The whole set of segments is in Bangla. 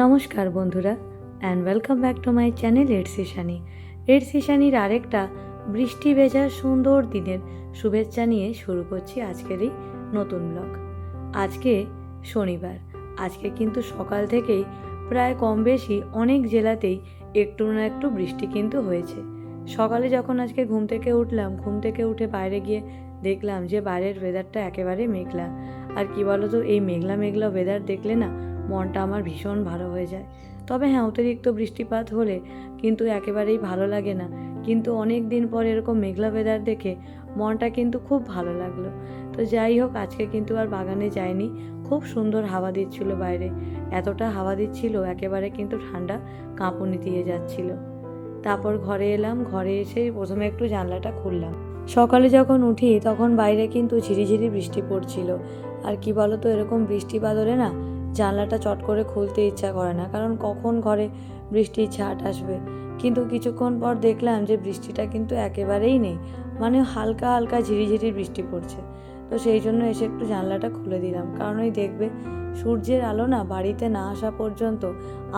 নমস্কার বন্ধুরা and welcome back to my channel এডসিশানি এডসিশানির আরেকটা বৃষ্টি ভেজা সুন্দর দিনের শুভেচ্ছা নিয়ে শুরু করছি আজকের এই নতুন ব্লগ আজকে শনিবার, আজকে কিন্তু সকাল থেকেই প্রায় কম বেশি অনেক জেলাতেই একটু না একটু বৃষ্টি কিন্তু হয়েছে। সকালে যখন আজকে ঘুম থেকে উঠলাম, ঘুম থেকে উঠে বাইরে গিয়ে দেখলাম যে বাইরের ওয়েদারটা একেবারে মেঘলা। আর কি বলো তো এই মেঘলা মেঘলা ওয়েদার দেখলে না মনটা আমার ভীষণ ভালো হয়ে যায়। তবে হ্যাঁ অতিরিক্ত বৃষ্টিপাত হলে কিন্তু একেবারেই ভালো লাগে না। কিন্তু অনেক দিন পর এরকম মেঘলা ওয়েদার দেখে মনটা কিন্তু খুব ভালো লাগল। তো যাই হোক, আজকে কিন্তু আর বাগানে যায়নি খুব সুন্দর হাওয়া দিচ্ছিল বাইরে। এতটা হাওয়া দিচ্ছিল, একেবারে কিন্তু ঠান্ডা কাঁপুনি দিয়ে যাচ্ছিল। তারপর ঘরে এলাম, ঘরে এসে প্রথমে একটু জানলাটা খুললাম। সকালে যখন উঠি, তখন বাইরে কিন্তু ঝিরিঝিরি বৃষ্টি পড়ছিল। আর কি বলো তো এরকম বৃষ্টি বাদলে না জানলাটা চট করে খুলতে ইচ্ছা করে না, কারণ কখন ঘরে বৃষ্টির ছাট আসবে? কিন্তু কিছুক্ষণ পর দেখলাম যে বৃষ্টিটা কিন্তু একেবারেই নেই মানে হালকা হালকা ঝিরিঝিরি বৃষ্টি পড়ছে। তো সেই জন্য এসে একটু জানলাটা খুলে দিলাম, কারণ ওই দেখবে সূর্যের আলো না বাড়িতে না আসা পর্যন্ত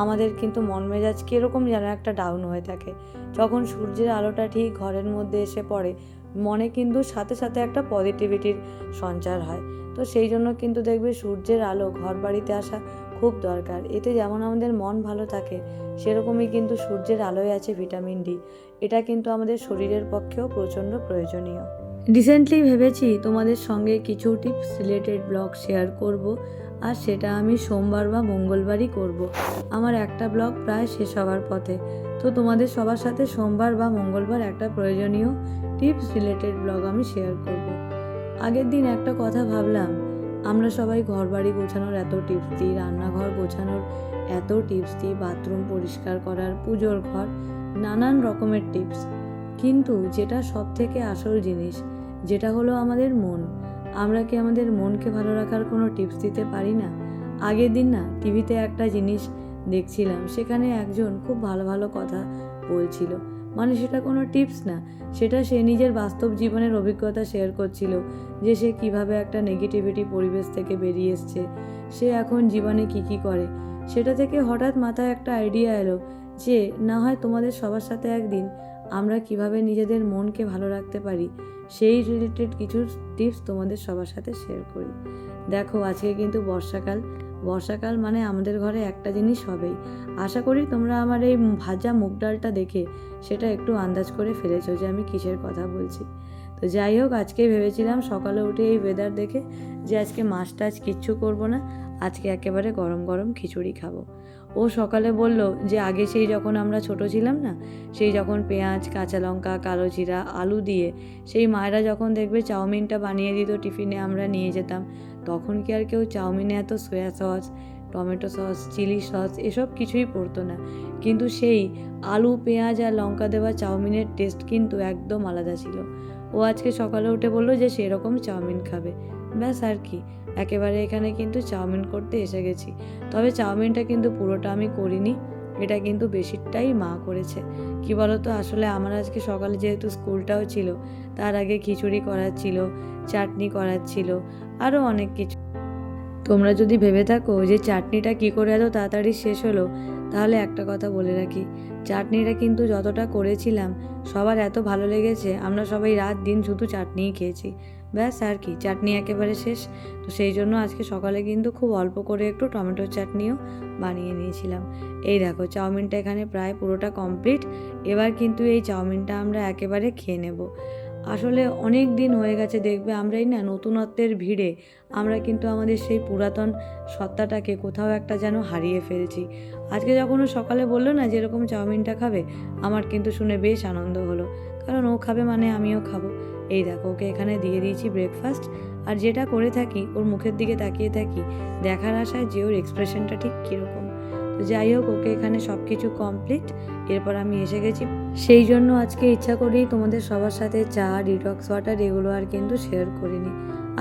আমাদের কিন্তু মন মেজাজ কীরকম যেন একটা ডাউন হয়ে থাকে। যখন সূর্যের আলোটা ঠিক ঘরের মধ্যে এসে পড়ে মনে কিন্তু সাথে সাথে একটা পজিটিভিটির সঞ্চার হয়। তো সেই জন্য কিন্তু দেখবে সূর্যের আলো ঘর বাড়িতে আসা খুব দরকার। এতে যেমন আমাদের মন ভালো থাকে, সেরকমই কিন্তু সূর্যের আলোয় আছে ভিটামিন ডি এটা কিন্তু আমাদের শরীরের পক্ষেও প্রচণ্ড প্রয়োজনীয়। রিসেন্টলি ভেবেছি তোমাদের সঙ্গে কিছু টিপস রিলেটেড ব্লগ শেয়ার করব, আর সেটা আমি সোমবার বা মঙ্গলবারই করব। আমার একটা ব্লগ প্রায় শেষ হওয়ার পথে। তো তোমাদের সবার সাথে সোমবার বা মঙ্গলবার একটা প্রয়োজনীয় টিপস রিলেটেড ব্লগ আমি শেয়ার করব। আগের দিন একটা কথা ভাবলাম, আমরা সবাই ঘর বাড়ি গোছানোর এত টিপস দিই, রান্নাঘর গোছানোর এত টিপস দিই, বাথরুম পরিষ্কার করার, পুজোর ঘর, নানান রকমের টিপস। কিন্তু যেটা সব থেকে আসল জিনিস, যেটা হলো আমাদের মন। আমরা কি আমাদের মনকে ভালো রাখার কোনো টিপস দিতে পারি না? আগের দিন না, টিভিতে একটা জিনিস দেখছিলাম, সেখানে একজন খুব ভালো ভালো কথা বলছিল। মানে সেটা কোনো টিপস না, সেটা সে নিজের বাস্তব জীবনের অভিজ্ঞতা শেয়ার করছিল যে সে কীভাবে একটা নেগেটিভিটি পরিবেশ থেকে বেরিয়ে এসছে, সে এখন জীবনে কি কি করে। সেটা থেকে হঠাৎ মাথায় একটা আইডিয়া এলো যে না হয় তোমাদের সবার সাথে একদিন আমরা কীভাবে নিজেদের মনকে ভালো রাখতে পারি, সেই রিলেটেড কিছু টিপস তোমাদের সবার সাথে শেয়ার করি। দেখো, আজকে কিন্তু বর্ষাকাল বর্ষাকাল মানে আমাদের ঘরে একটা জিনিস হবেই। আশা করি তোমরা আমার এই ভাজা মুগ ডালটা দেখে সেটা একটু আন্দাজ করে ফেলেছো যে আমি কিসের কথা বলছি। তো যাই হোক, আজকে ভেবেছিলাম সকালে উঠে এই ওয়েদার দেখে যে আজকে মাছ টাছ কিচ্ছু করব না, আজকে একেবারে গরম গরম খিচুড়ি খাব। ও সকালে বলল যে আগে সেই যখন আমরা ছোট ছিলাম না, সেই যখন পেঁয়াজ, কাঁচা লঙ্কা, কালো জিরা, আলু দিয়ে সেই মায়েরা যখন দেখবে চাউমিনটা বানিয়ে দিত টিফিনে আমরা নিয়ে যেতাম তখন কি আর কেউ চাউমিনে এত soya sauce tomato sauce chilli sauce এসব কিছুই পড়তো না। কিন্তু সেই আলু, পেঁয়াজ আর লঙ্কা দেওয়া চাউমিনের টেস্ট কিন্তু একদম আলাদা ছিল। ও আজকে সকালে উঠে বলল যে সেরকম চাউমিন খাবে। ব্যাস আর কি, একেবারে এখানে কিন্তু চাউমিন করতে এসে গেছি। তবে চাউমিনটা কিন্তু পুরোটা আমি করিনি। এটা কিন্তু বেশিরটাই মা করেছে। কি বলতো? আসলে আমার আজকে সকালে যেহেতু স্কুলটাও ছিল, তার আগে খিচুড়ি করার ছিল, চাটনি করার ছিল আরও অনেক কিছু। তোমরা যদি ভেবে থাকো যে চাটনিটা কি করে এত তাড়াতাড়ি শেষ হলো, তাহলে একটা কথা বলে রাখি। চাটনিটা কিন্তু যতটা করেছিলাম, সবার এত ভালো লেগেছে, আমরা সবাই রাত দিন শুধু চাটনিই খেয়েছি। ব্যাস আর কি, চাটনি একেবারে শেষ। তো সেই জন্য আজকে সকালে কিন্তু খুব অল্প করে একটু টমেটোর চাটনিও বানিয়ে নিয়েছিলাম। এই দেখো, চাউমিনটা এখানে প্রায় পুরোটা কমপ্লিট। এবার কিন্তু এই চাউমিনটা আমরা একেবারে খেয়ে নেব। আসলে অনেক দিন হয়ে গেছে দেখবে আমরাই না নতুনত্বের ভিড়ে। আমরা কিন্তু আমাদের সেই পুরাতন সত্তাটাকে কোথাও একটা যেন হারিয়ে ফেলছি। আজকে যখন সকালে বলল না যেরকম চাউমিনটা খাবে, আমার কিন্তু শুনে বেশ আনন্দ হলো। কারণ ও খাবে মানে আমিও খাব। এই দেখো, ওকে এখানে দিয়ে দিয়েছি ব্রেকফাস্ট আর যেটা করে থাকি, ওর মুখের দিকে তাকিয়ে থাকি, দেখার আশায় যে ওর এক্সপ্রেশনটা ঠিক কীরকম। তো যাই হোক, ওকে এখানে সব কিছু কমপ্লিট এরপর আমি এসে গেছি। সেই জন্য আজকে ইচ্ছা করেই তোমাদের সবার সাথে চা ডিটক্স ওয়াটার এগুলো আর কিন্তু শেয়ার করিনি।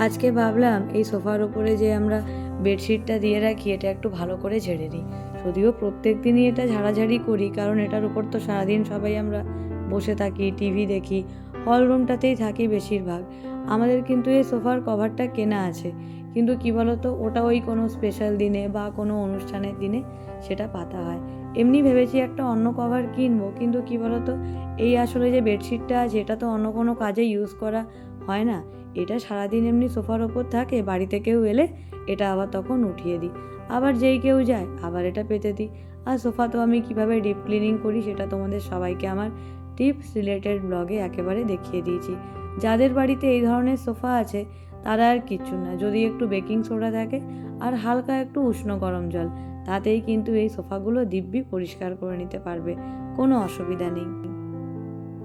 আজকে ভাবলাম, এই সোফার ওপরে যে আমরা বেডশিটটা দিয়ে রাখি, এটা একটু ভালো করে ঝেড়ে নিই। যদিও প্রত্যেক দিনই এটা ঝাড়াঝাড়ি করি, কারণ এটার উপর তো সারাদিন সবাই আমরা বসে থাকি, টিভি দেখি, হল রুমটাতেই থাকি বেশিরভাগ। আমাদের কিন্তু এই সোফার কভারটা কেনা আছে। কিন্তু কি বলতো, ওটা ওই কোনো স্পেশাল দিনে বা কোনো অনুষ্ঠানের দিনে সেটা পাতা হয়। এমনি ভেবেছি একটা অন্য কভার কিনবো, কিন্তু কি বলতো, এই আসলে যে বেডশিটটা আছে, এটা তো অন্য কোনো কাজে ইউজ করা হয় না। এটা সারাদিন এমনি সোফার ওপর থাকে, বাড়িতে কেউ এলে এটা আবার তখন উঠিয়ে দিই। আবার যেই কেউ যায়, আবার এটা পেতে দিই। আর সোফা তো আমি কীভাবে ডিপ ক্লিনিং করি, সেটা তোমাদের সবাইকে আমার টিপস রিলেটেড ব্লগে একেবারে দেখিয়ে দিয়েছি। যাদের বাড়িতে এই ধরনের সোফা আছে, তারা আর কিচ্ছু না। যদি একটু বেকিং সোডা থাকে আর হালকা একটু উষ্ণ গরম জল, তাতেই কিন্তু এই সোফাগুলো দিব্যি পরিষ্কার করে নিতে পারবে। কোনো অসুবিধা নেই।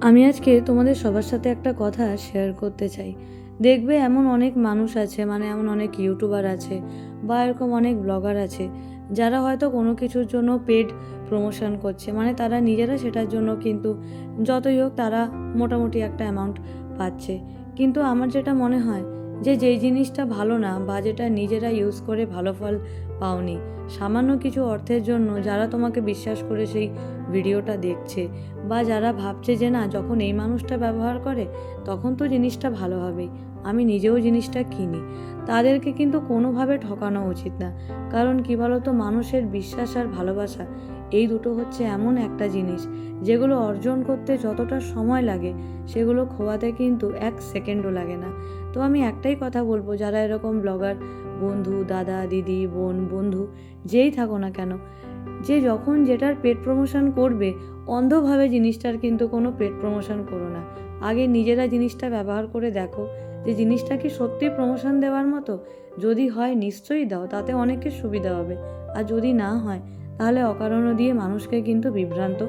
আমি আজকে তোমাদের সবার সাথে একটা কথা শেয়ার করতে চাই। দেখবে এমন অনেক মানুষ আছে মানে এমন অনেক ইউটিউবার আছে বা এরকম অনেক ব্লগার আছে যারা হয়তো কোনো কিছুর জন্য পেড প্রমোশন করছে মানে তারা নিজেরা সেটার জন্য কিন্তু যতই হোক তারা মোটামুটি একটা অ্যামাউন্ট পাচ্ছে। কিন্তু আমার যেটা মনে হয় যে, যেই জিনিসটা ভালো না বা যেটা নিজেরা ইউজ করে ভালো ফল পাওনি। সামান্য কিছু অর্থের জন্য যারা তোমাকে বিশ্বাস করে সেই ভিডিওটা দেখছে বা যারা ভাবছে যে না, যখন এই মানুষটা ব্যবহার করে, তখন তো জিনিসটা ভালো হবেই আমি নিজেও জিনিসটা কিনি। তাদেরকে কিন্তু কোনোভাবে ঠকানো উচিত না। কারণ কি বলতো, মানুষের বিশ্বাস আর ভালোবাসা, এই দুটো হচ্ছে এমন একটা জিনিস। যেগুলো অর্জন করতে যতটা সময় লাগে, সেগুলো খোয়াতে কিন্তু এক সেকেন্ডও লাগে না। তো আমি একটাই কথা বলব, যারা এরকম ব্লগার বন্ধু, দাদা, দিদি, বোন, বন্ধু, যেই থাকো না কেন, যে যখন যেটার পেট প্রমোশন করবে, অন্ধভাবে জিনিসটার কিন্তু কোনো পেট প্রমোশন করো না। আগে নিজেরা জিনিসটা ব্যবহার করে দেখো, যে জিনিসটা কি সত্যি প্রমোশন দেওয়ার মতো, যদি হয় নিশ্চয়ই দাও, তাতে অনেকের সুবিধা হবে। আর যদি না হয়, তাহলে অকারণও দিয়ে মানুষকে কিন্তু বিভ্রান্ত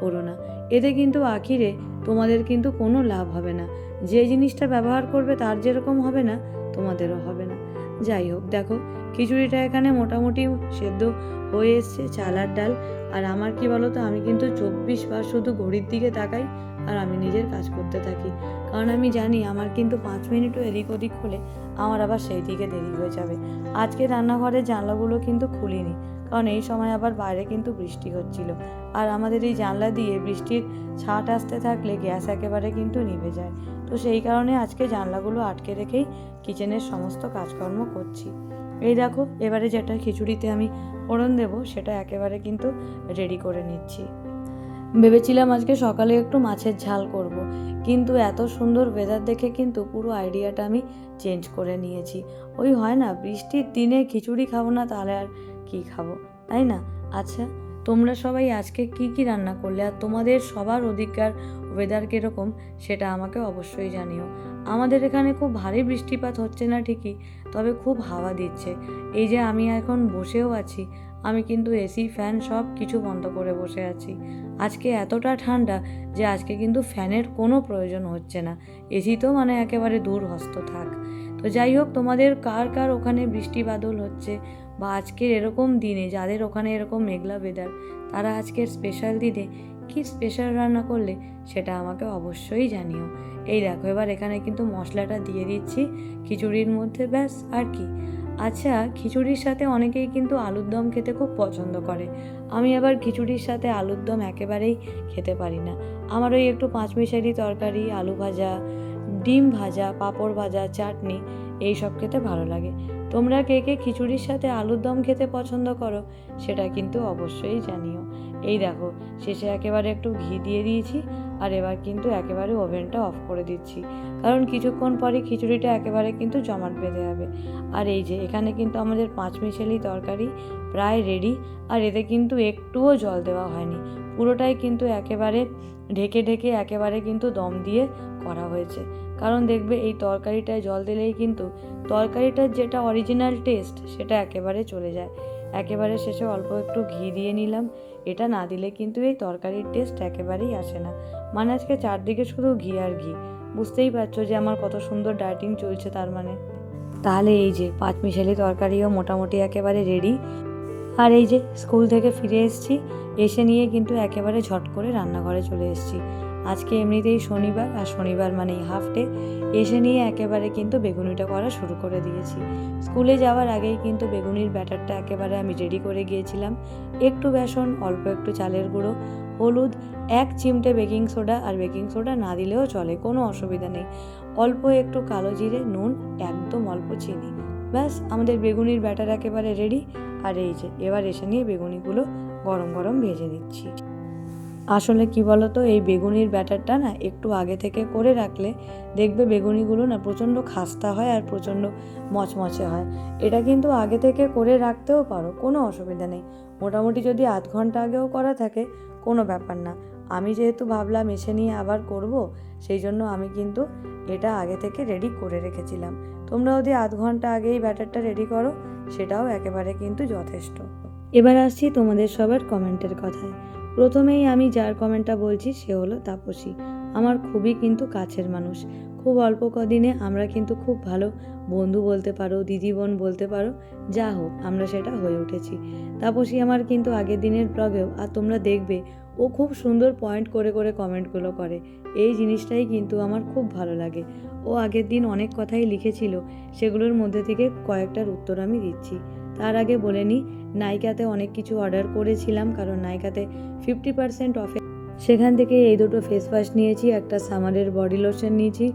করো না। এতে কিন্তু আখিরে তোমাদের কিন্তু কোনো লাভ হবে না। যে জিনিসটা ব্যবহার করবে, তার যেরকম হবে না, তোমাদেরও হবে না। যাই হোক, দেখো, খিচুড়িটা এখানে মোটামুটি সেদ্ধ হয়ে এসছে, চালার ডাল। আর আমার কি বলো তো আমি কিন্তু চব্বিশ বার শুধু ঘড়ির দিকে তাকাই আর আমি নিজের কাজ করতে থাকি। কারণ আমি জানি, আমার কিন্তু পাঁচ মিনিটও এদিক ওদিক হলে আমার আবার সেই দিকে দেরি হয়ে যাবে। আজকে রান্নাঘরের জানলাগুলো কিন্তু খুলিনি। কারণ এই সময় আবার বাইরে কিন্তু বৃষ্টি হচ্ছিল। আর আমাদের এই জানলা দিয়ে বৃষ্টির ছাট আসতে থাকলে গ্যাস একেবারে কিন্তু নিভে যায়। তো সেই কারণে আজকে জানলাগুলো আটকে রেখেই কিচেনের সমস্ত কাজকর্ম করছি। এই দেখো, এবারে যেটা খিচুড়িতে আমি ফোড়ন দেবো, সেটা একেবারে কিন্তু রেডি করে নিচ্ছি। ভেবেছিলাম আজকে সকালে একটু মাছের ঝাল করব। কিন্তু এত সুন্দর ওয়েদার দেখে কিন্তু পুরো আইডিয়াটা আমি চেঞ্জ করে নিয়েছি। ওই হয় না, বৃষ্টির দিনে খিচুড়ি খাব না তাহলে আর কি খাব? তাই না? আচ্ছা তোমরা সবাই আজকে কি কি রান্না করলে আর তোমাদের সবার অধিকার ওয়েদার কীরকম সেটা আমাকে অবশ্যই জানিও। আমাদের এখানে খুব ভারী বৃষ্টিপাত হচ্ছে না ঠিকই, তবে খুব হাওয়া দিচ্ছে। এই যে আমি এখন বসেও আছি, আমি কিন্তু এসি ফ্যান সব কিছু বন্ধ করে বসে আছি। আজকে এতটা ঠান্ডা যে আজকে কিন্তু ফ্যানের কোনো প্রয়োজন হচ্ছে না। এসি তো মানে একেবারে দূর হস্ত থাক। তো যাই হোক, তোমাদের কার কার ওখানে বৃষ্টি বাদল হচ্ছে? বা আজকের এরকম দিনে যাদের ওখানে এরকম মেঘলা বেদার তারা আজকের স্পেশাল দিনে কি স্পেশাল রান্না করলে সেটা আমাকে অবশ্যই জানিও। এই দেখো, এবার এখানে কিন্তু মশলাটা দিয়ে দিচ্ছি খিচুড়ির মধ্যে ব্যাস, আর কি। আচ্ছা খিচুড়ির সাথে অনেকেই কিন্তু আলুর দম খেতে খুব পছন্দ করে। আমি আবার খিচুড়ির সাথে আলুর দম একেবারেই খেতে পারি না। আমার ওই একটু পাঁচমিশালি তরকারি, আলু ভাজা, ডিম ভাজা, পাঁপড় ভাজা, চাটনি, এই সব খেতে ভালো লাগে। তোমরা কে কে খিচুড়ির সাথে আলুর দম খেতে পছন্দ করো, সেটা কিন্তু অবশ্যই জানিও। এই দেখো, শেষে একেবারে একটু ঘি দিয়ে দিয়েছি, আর এবার কিন্তু একেবারে ওভেনটা অফ করে দিচ্ছি। কারণ কিছুক্ষণ পরে খিচুড়িটা একেবারে কিন্তু জমাট বেঁধে যাবে। আর এই যে, এখানে কিন্তু আমাদের পাঁচ মিশেলি তরকারি প্রায় রেডি আর এতে কিন্তু একটুও জল দেওয়া হয়নি। পুরোটাই কিন্তু একেবারে ঢেকে ঢেকে একেবারে কিন্তু দম দিয়ে করা হয়েছে। কারণ দেখবে এই তরকারিটায় জল দিলেই কিন্তু তরকারিটার যেটা অরিজিনাল টেস্ট সেটা একেবারে চলে যায়। একেবারে শেষে অল্প একটু ঘি দিয়ে নিলাম। এটা না দিলে কিন্তু এই তরকারির টেস্ট একেবারেই আসে না। মানে আজকে চারদিকে শুধু ঘি আর ঘি। বুঝতেই পারছ যে আমার কত সুন্দর ডায়েটিং চলছে তার মানে। তাহলে এই যে পাঁচ মিশালি তরকারিও মোটামুটি একেবারে রেডি আর এই যে স্কুল থেকে ফিরে এসেছি, এসে নিয়ে কিন্তু একেবারে ঝট করে রান্নাঘরে চলে এসেছি। আজকে এমনিতেই শনিবার, আর শনিবার মানেই হাফ ডে এসে নিয়ে একেবারে কিন্তু বেগুনিটা করা শুরু করে দিয়েছি। স্কুলে যাওয়ার আগেই কিন্তু বেগুনির ব্যাটারটা একেবারে আমি রেডি করে গিয়েছিলাম। একটু বেসন, অল্প একটু চালের গুঁড়ো, হলুদ, এক চিমটে বেকিং সোডা আর বেকিং সোডা না দিলেও চলে, কোনো অসুবিধা নেই। অল্প একটু কালো জিরে, নুন, একদম অল্প চিনি। ব্যাস, আমাদের বেগুনির ব্যাটার একেবারে রেডি আর এই যে, এবার এসে নিয়ে বেগুনিগুলো গরম গরম ভেজে নিচ্ছি। আসলে কি বলতো, এই বেগুনির ব্যাটারটা না একটু আগে থেকে করে রাখলে দেখবে বেগুনিগুলো না প্রচণ্ড খাস্তা হয় আর প্রচণ্ড মচমচে হয়। এটা কিন্তু আগে থেকে করে রাখতেও পারো, কোনো অসুবিধা নেই। মোটামুটি যদি আধ ঘণ্টা আগেও করা থাকে, কোনো ব্যাপার না। আমি যেহেতু ভাবলাম এসে নিয়ে আবার করব, সেই জন্য আমি কিন্তু এটা আগে থেকে রেডি করে রেখেছিলাম। তোমরা যদি আধ ঘণ্টা আগেই ব্যাটারটা রেডি করো, সেটাও একেবারে কিন্তু যথেষ্ট। এবার আসছি তোমাদের সবার কমেন্টের কথায়। প্রথমেই আমি যার কমেন্টটা বলছি সে হলো তাপসী। আমার খুবই কিন্তু কাছের মানুষ। খুব অল্প কদিনে আমরা কিন্তু খুব ভালো বন্ধু বলতে পারো দিদি বোন বলতে পারো, যা হোক, আমরা সেটা হয়ে উঠেছি। তাপসী আমার কিন্তু আগের দিনের ব্লগেও, আর তোমরা দেখবে, ও খুব সুন্দর পয়েন্ট করে করে কমেন্টগুলো করে। এই জিনিসটাই কিন্তু আমার খুব ভালো লাগে। ও আগের দিন অনেক কথাই লিখেছিল, সেগুলোর মধ্যে থেকে কয়েকটার উত্তর আমি দিচ্ছি। তার আগে বলে নিই নাইকাতে অনেক কিছু অর্ডার করেছিলাম, কারণ নাইকাতে ফিফটি পার্সেন্ট অফে সেখান থেকে এই দুটো ফেস ওয়াশ নিয়েছি, একটা সামারের বডি লোশন নিয়েছি,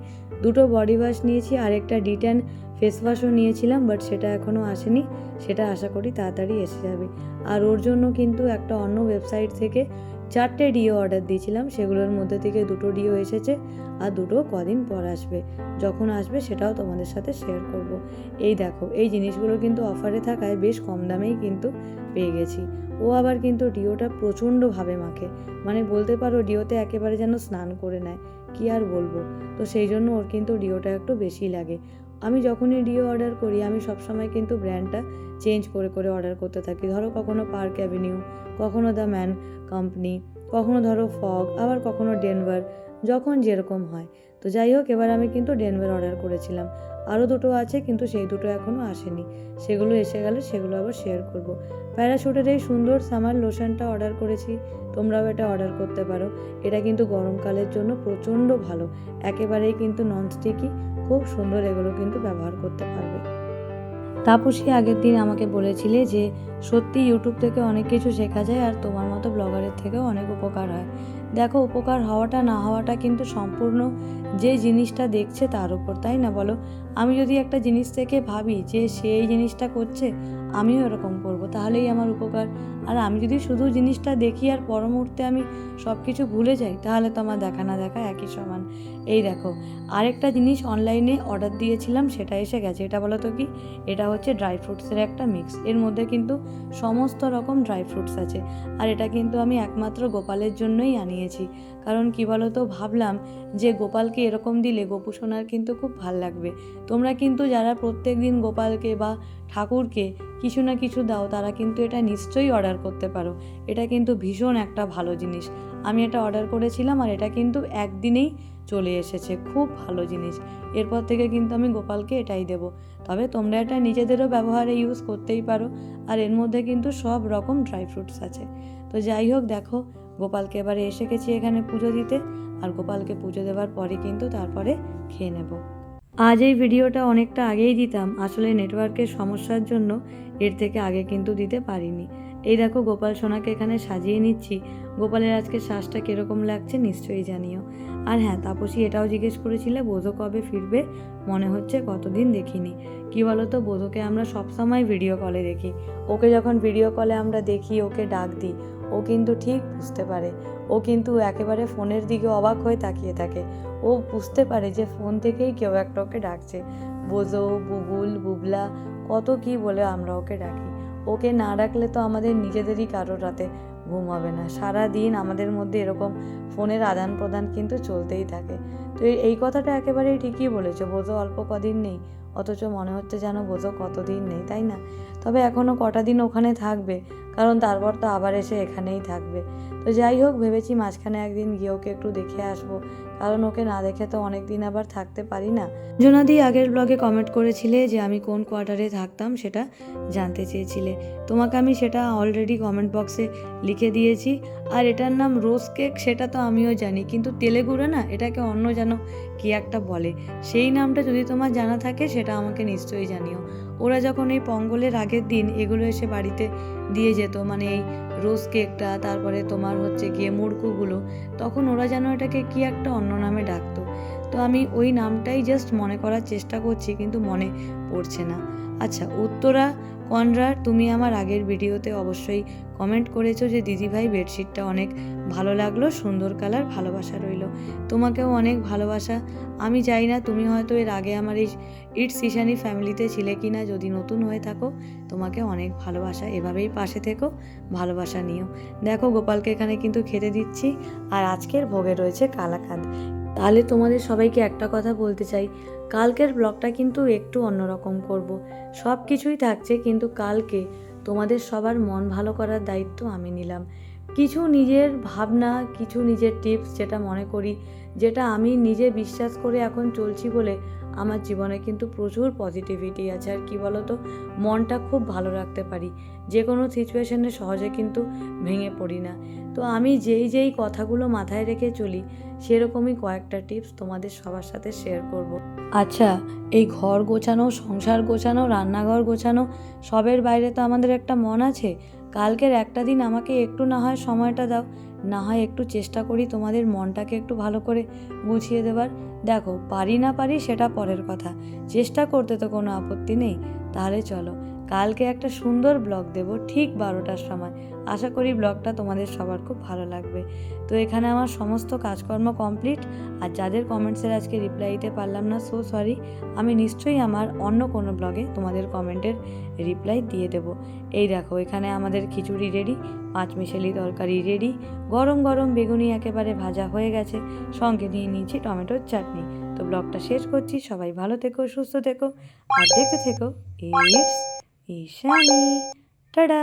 দুটো বডি ওয়াশ নিয়েছি, আর একটা ডিটেন ফেস ওয়াশও নিয়েছিলাম বাট সেটা এখনও আসেনি, সেটা আশা করি তাড়াতাড়ি এসে যাবে। আর ওর জন্য কিন্তু একটা অন্য ওয়েবসাইট থেকে চারটে ডিও অর্ডার দিয়েছিলাম, সেগুলোর মধ্যে থেকে দুটো ডিও এসেছে আর দুটো কদিন পর আসবে। যখন আসবে সেটাও তোমাদের সাথে শেয়ার করব। এই দেখো, এই জিনিসগুলো কিন্তু অফারে থাকায় বেশ কম দামেই কিন্তু পেয়ে গেছি। ও আবার কিন্তু ডিওটা প্রচণ্ডভাবে মাখে। মানে বলতে পারো ডিওতে একেবারে যেন স্নান করে নেয়, কি আর বলব? তো সেই জন্য ওর কিন্তু ডিওটা একটু বেশি লাগে। আমি যখনই ডিও অর্ডার করি, আমি সবসময় কিন্তু ব্র্যান্ডটা চেঞ্জ করে করে অর্ডার করতে থাকি। ধরো কখনো পার্ক অ্যাভিনিউ কখনো দ্য ম্যান কোম্পানি কখনো ধরো ফগ আবার কখনো ডেনভার যখন যেরকম হয়। তো যাই হোক, এবার আমি কিন্তু ডেনভার অর্ডার করেছিলাম। আরও দুটো আছে, কিন্তু সেই দুটো এখনও আসেনি। সেগুলো এসে গেলে সেগুলো আবার শেয়ার করব। প্যারাশুটের এই সুন্দর সামার লোশনটা অর্ডার করেছি, তোমরাও এটা অর্ডার করতে পারো। এটা কিন্তু গরমকালের জন্য প্রচণ্ড ভালো। একেবারেই কিন্তু ননস্টিকই খুব সুন্দর এগুলো কিন্তু ব্যবহার করতে পারবে। তাপসী আগের দিন আমাকে বলেছিলে যে, সত্যি ইউটিউব থেকে অনেক কিছু শেখা যায় আর তোমার মতো ব্লগারের থেকেও অনেক উপকার হয়। দেখো, উপকার হওয়াটা না হওয়াটা কিন্তু সম্পূর্ণ যে জিনিসটা দেখছে তার উপর, তাই না বলো? আমি যদি একটা জিনিস থেকে ভাবি যে সে এই জিনিসটা করছে, আমিও এরকম করব। তাহলেই আমার উপকার। আর আমি যদি শুধু জিনিসটা দেখি আর পর মুহূর্তে আমি সব কিছু ভুলে যাই, তাহলে তো আমার দেখা না দেখা একই সমান। এই দেখো, আরেকটা জিনিস অনলাইনে অর্ডার দিয়েছিলাম, সেটা এসে গেছে। এটা বলো তো কি? এটা হচ্ছে ড্রাই ফ্রুটসের একটা মিক্স এর মধ্যে কিন্তু সমস্ত রকম ড্রাই ফ্রুটস আছে। আর এটা কিন্তু আমি একমাত্র গোপালের জন্যই আনিয়েছি। কারণ কি বলো তো, ভাবলাম যে গোপালকে এরকম দিলে গোপু সোনার কিন্তু খুব ভালো লাগবে। তোমরা কিন্তু যারা প্রত্যেক দিন গোপালকে বা ঠাকুরকে কিছু না কিছু দাও, তারা কিন্তু এটা নিশ্চয়ই অর্ডার করতে পারো। এটা কিন্তু ভীষণ একটা ভালো জিনিস। আমি এটা অর্ডার করেছিলাম আর এটা কিন্তু একদিনেই চলে এসেছে। খুব ভালো জিনিস। এরপর থেকে কিন্তু আমি গোপালকে এটাই দেব। তবে তোমরা এটা নিজেদেরও ব্যবহারে ইউজ করতেই পারো আর এর মধ্যে কিন্তু সব রকম ড্রাই ফ্রুটস আছে। তো যাই হোক, দেখো, গোপালকে এবারে এসে গেছি এখানে পুজো দিতে। আর গোপালকে পুজো দেওয়ার পরে কিন্তু তারপরে খেয়ে নেব। আজ এই ভিডিওটা অনেকটা আগেই দিতাম। আসলে নেটওয়ার্কের সমস্যার জন্য এর থেকে আগে কিন্তু দিতে পারিনি। এই দেখো, গোপাল সোনাকে এখানে সাজিয়ে নিচ্ছি। গোপালের আজকে শ্বাসটা কীরকম লাগছে নিশ্চয়ই জানিও। আর হ্যাঁ তাপসী এটাও জিজ্ঞেস করেছিলে, বোধো কবে ফিরবে? মনে হচ্ছে কতদিন দেখিনি। কি বলতো, বোধোকে আমরা সবসময় ভিডিও কলে দেখি। ওকে যখন ভিডিও কলে আমরা দেখি, ওকে ডাক দিই। ও কিন্তু ঠিক বুঝতে পারে। ও কিন্তু একেবারে ফোনের দিকে অবাক হয়ে তাকিয়ে থাকে। ও বুঝতে পারে যে ফোন থেকেই কেউ একটা ওকে ডাকছে। বোঝো বুগুল বুবলা, কত কি বলে আমরা ওকে ডাকি। ওকে না ডাকলে তো আমাদের নিজেদেরই কারোর রাতে ঘুম হবে না। সারা দিন আমাদের মধ্যে এরকম ফোনের আদান প্রদান কিন্তু চলতেই থাকে। তো এই- এই কথাটা একেবারেই ঠিকই বলেছে। বোঝো, অল্প কদিন নেই। অথচ মনে হচ্ছে যেন বোঝো কতদিন নেই, তাই না? তবে এখনও কটা দিন ওখানে থাকবে, কারণ তারপর তো আবার এসে এখানেই থাকবে। তো যাই হোক, ভেবেছি মাঝখানে একদিন গিয়ে ওকে একটু দেখে আসব, কারণ ওকে না দেখে তো অনেক দিন আবার থাকতে পারি না। জোনাদি আগের ব্লগে কমেন্ট করেছিলে যে আমি কোন কোয়ার্টারে থাকতাম সেটা জানতে চেয়েছিলে। তোমাকে আমি সেটা অলরেডি কমেন্ট বক্সে লিখে দিয়েছি। আর এটার নাম রোজ কেক সেটা তো আমিও জানি, কিন্তু তেলেগুড়ে না, এটাকে অন্য যেন কি একটা বলে। সেই নামটা যদি তোমার জানা থাকে, সেটা আমাকে নিশ্চয়ই জানিও। ওরা যখন এই পঙ্গলের আগের দিন এগুলো এসে বাড়িতে দিয়ে যেত মানে এই রোজ কেকটা, তারপরে তোমার হচ্ছে গিয়ে মুড়কুগুলো, তখন ওরা যেন এটাকে কি একটা অন্য নামে ডাকতো। তো আমি ওই নামটাই জাস্ট মনে করার চেষ্টা করছি, কিন্তু মনে পড়ছে না। আচ্ছা উত্তরা কনরার তুমি আমার আগের ভিডিওতে অবশ্যই কমেন্ট করেছ যে, দিদিভাই বেডশিটটা অনেক ভালো লাগল, সুন্দর কালার ভালোবাসা রইল। তোমাকেও অনেক ভালোবাসা। আমি জানি না, তুমি হয়তো এর আগে আমার এই ইট সিশানি ফ্যামিলিতে ছিলে কি না যদি নতুন হয়ে থাকো, তোমাকে অনেক ভালোবাসা। এভাবেই পাশে থেকো, ভালোবাসা নিও। দেখো, গোপালকে এখানে কিন্তু খেতে দিচ্ছি। আর আজকের ভোগে রয়েছে কালাকাঁদ। তাহলে তোমাদের সবাইকে একটা কথা বলতে চাই কালকের ব্লগটা কিন্তু একটু অন্যরকম করব। সব কিছুই থাকছে কিন্তু কালকে তোমাদের সবার মন ভালো করার দায়িত্ব আমি নিলাম কিছু নিজের ভাবনা, কিছু নিজের টিপস যেটা মনে করি, যেটা আমি নিজে বিশ্বাস করে এখন চলছি বলে আমার জীবনে কিন্তু প্রচুর পজিটিভিটি আছে। আর কি বলতো? মনটা খুব ভালো রাখতে পারি। যে কোনো সিচুয়েশনে সহজে কিন্তু ভেঙে পড়ি না। তো আমি যেই যেই কথাগুলো মাথায় রেখে চলি, সেরকমই কয়েকটা টিপস তোমাদের সবার সাথে শেয়ার করব। আচ্ছা এই ঘর গোছানো, সংসার গোছানো, রান্নাঘর গোছানো, সবের বাইরে তো আমাদের একটা মন আছে। কালকের একটা দিন আমাকে একটু না হয় সময়টা দাও। না হয় একটু চেষ্টা করি তোমাদের মনটাকে একটু ভালো করে বুঝিয়ে দেবার। দেখো, পারি না পারি সেটা পরের কথা। চেষ্টা করতে তো কোনো আপত্তি নেই। তাহলে চলো কালকে একটা সুন্দর ব্লগ দেব ঠিক বারোটার সময়। আশা করি ব্লগটা তোমাদের সবার খুব ভালো লাগবে। তো এখানে আমার সমস্ত কাজকর্ম কমপ্লিট আর যাদের কমেন্টসের আজকে রিপ্লাই দিতে পারলাম না সো সরি আমি নিশ্চয়ই আমার অন্য কোনো ব্লগে তোমাদের কমেন্টের রিপ্লাই দিয়ে দেব। এই দেখো, এখানে আমাদের খিচুড়ি রেডি পাঁচ মিশালি তরকারি রেডি গরম গরম বেগুনি একেবারে ভাজা হয়ে গেছে। সঙ্গে নিয়ে নিয়েছি টমেটোর চাটনি। তো ব্লগটা শেষ করছি। সবাই ভালো থেকো, সুস্থ থেকো। আর দেখতে থেকো ইটস ಈಶಾನಿ ಟಡಾ